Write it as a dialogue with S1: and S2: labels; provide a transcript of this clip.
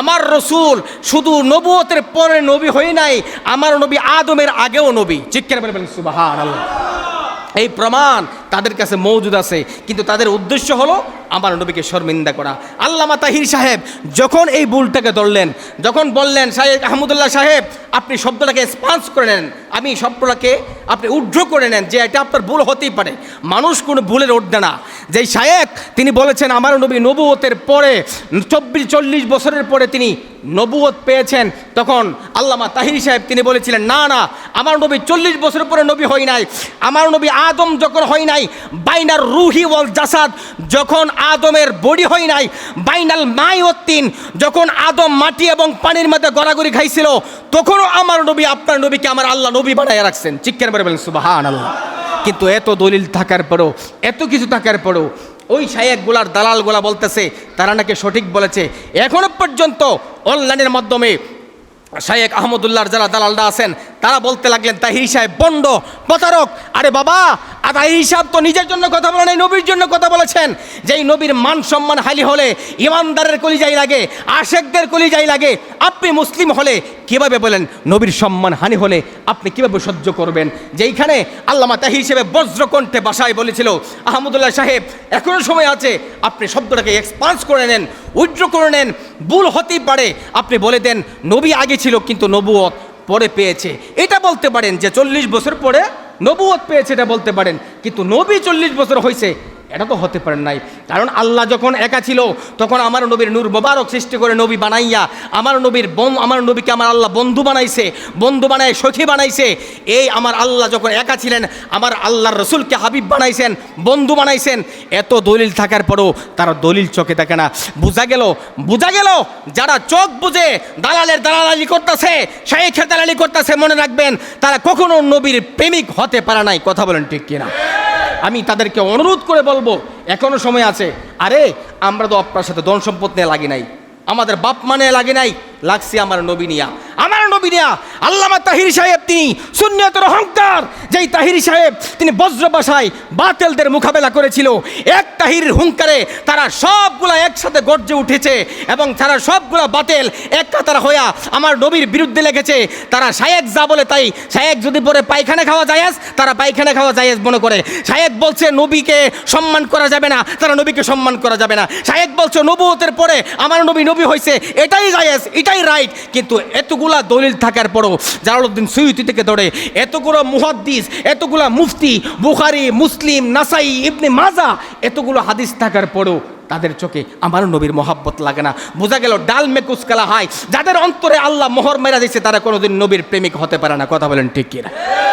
S1: আমার রসুল শুধু নবুয়তের পরে নবী হয়ে নাই, আমার নবী আদমের আগেও নবী। সুবাহান আল্লাহ এই প্রমাণ তাদের কাছে মৌজুদ আছে, কিন্তু তাদের উদ্দেশ্য হলো আমার নবীকে শর্মিন্দা করা। আল্লামা তাহির সাহেব যখন এই বুলটাকে ধরলেন, যখন বললেন সাহেব আহমদুল্লাহ সাহেব, আপনি শব্দটাকে স্পান্স করে নেন, আমি শব্দটাকে আপনি উড্র করে নেন, যে এটা আপনার ভুল হতেই পারে। মানুষ কোনো ভুলের উঠবে না। যেই শায়েক তিনি বলেছেন, আমার নবী নবুয়তের পরে, চব্বিশ, চল্লিশ বছরের পরে তিনি নবুয়ত পেয়েছেন। তখন আল্লামা তাহির সাহেব, তিনি বলেছিলেন, না না, আমার নবী চল্লিশ বছরের পরে নবী হয় নাই। আমার নবী আদম যখন হয় নাই, বাইনার রুহি ওয়াল জাসাদ, যখন আদমের বডি হয় নাই। বাইনাল মাই তিন যখন আদম মাটি এবং পানির মধ্যে গড়াগড়ি খাইছিল, তখনও আমার নবী, আপনার নবীকে আমার আল্লাহ নবী বানায় রাখছেন। চিকেন বলে বলেন? সুবাহান আল্লাহ কিন্তু এত দলিল থাকার পরেও, এত কিছু থাকার পরও ওই শায়েকগুলার দালালগুলা বলতেছে, তারা নাকি সঠিক বলেছে। এখনও পর্যন্ত অনলাইনের মাধ্যমে শায়েক আহমদুল্লাহর যারা দালালরা আছেন তারা বলতে লাগলেন, তাহির সাহেব বন্ড, প্রতারক। আরে বাবা, আর তাহির সাহেব তো নিজের জন্য কথা বলেন এই নবীর জন্য কথা বলেছেন। যেই নবীর মান সম্মান হালি হলে, ইমানদারের কলিজাই লাগে, আশেকদের কলিজাই লাগে, আপনি মুসলিম হলে কীভাবে বলেন, নবীর সম্মান হানি হলে আপনি কীভাবে সহ্য করবেন? যেইখানে আল্লামা তাহির হিসেবে বজ্রকণ্ঠে বাসায় বলেছিল, আহমদুল্লাহ সাহেব এখনও সময় আছে, আপনি শব্দটাকে এক্সপান্স করে নেন উজ্জ্ব করে নেন, ভুল হতেই পারে। আপনি বলে দেন, নবী আগে ছিল, কিন্তু নবুয়ত পরে পেয়েছে। এটা বলতে পারেন যে চল্লিশ বছর পরে নবুয়ত পেয়েছে এটা বলতে পারেন। কিন্তু নবী চল্লিশ বছর হয়েছে এটা তো হতে পারেন নাই। কারণ আল্লাহ যখন একা ছিল, তখন আমার নবীর নূর মোবারক সৃষ্টি করে নবী বানাইয়া, আমার নবীর বন আমার নবীকে আমার আল্লাহ বন্ধু বানাইছে, বন্ধু বানায় সখী বানাইছে। এই আমার আল্লাহ যখন একা ছিলেন, আমার আল্লাহর রসুলকে হাবিব বানাইছেন, বন্ধু বানাইছেন, এত দলিল থাকার পরেও তারা দলিল চোখে দেখে না। বোঝা গেল বোঝা গেল, যারা চোখ বুঝে দালালের দালালি করতেছে শাহেখের দালালি করতেছে, মনে রাখবেন, তারা কখনো নবীর প্রেমিক হতে পারে নাই। কথা বলেন ঠিক কিনা? আমি তাদেরকে অনুরোধ করে বলব, এখনও সময় আছে। আরে, আমরা তো আপনার সাথে ধন সম্পদ নিয়ে লাগি নাই। আমাদের বাপ মানে লাগে নাই। লাগছে আমার নবী নিয়া। আমার নবী নিয়া আল্লামা তাহির সাহেব তিনি শূন্যতর অহংকার। যেই তাহির সাহেব তিনি বজ্র বাসায় বাতেলদের মোকাবেলা করেছিল, এক তাহির হুঙ্কারে তারা সবগুলা একসাথে গর্জে উঠেছে এবং তারা সবগুলা বাতেল এক কাতার হইয়া আমার নবীর বিরুদ্ধে লেগেছে। তারা শায়েক যা বলে তাই, শায়েক যদি পরে পায়খানা খাওয়া জায়েজ, তারা পায়খানা খাওয়া জায়েজ মনে করে। শায়েক বলছে নবীকে সম্মান করা যাবে না, তারা নবীকে সম্মান করা যাবে না। শায়েক বলছে নবুয়তের পরে আমার নবী নবী হয়েছে এটাই জায়েজ, এটাই রাইট কিন্তু এতগুলা দলিল থাকার পরও জালালউদ্দিন সৈয়দি থেকে ধরে, এতগুলো মুহাদ্দিস, এতগুলো মুফতি, বুখারি, মুসলিম, নাসাই, ইবনে মাজা, এতগুলো হাদিস থাকার পরেও তাদের চোখে আমার নবীর মহাব্বত লাগে না। বোঝা গেল, ডাল কালা হয়। যাদের অন্তরে আল্লাহ মোহর মেরা দিচ্ছে তারা কোনোদিন নবীর প্রেমিক হতে পারে না। কথা বলেন ঠিক কিনা?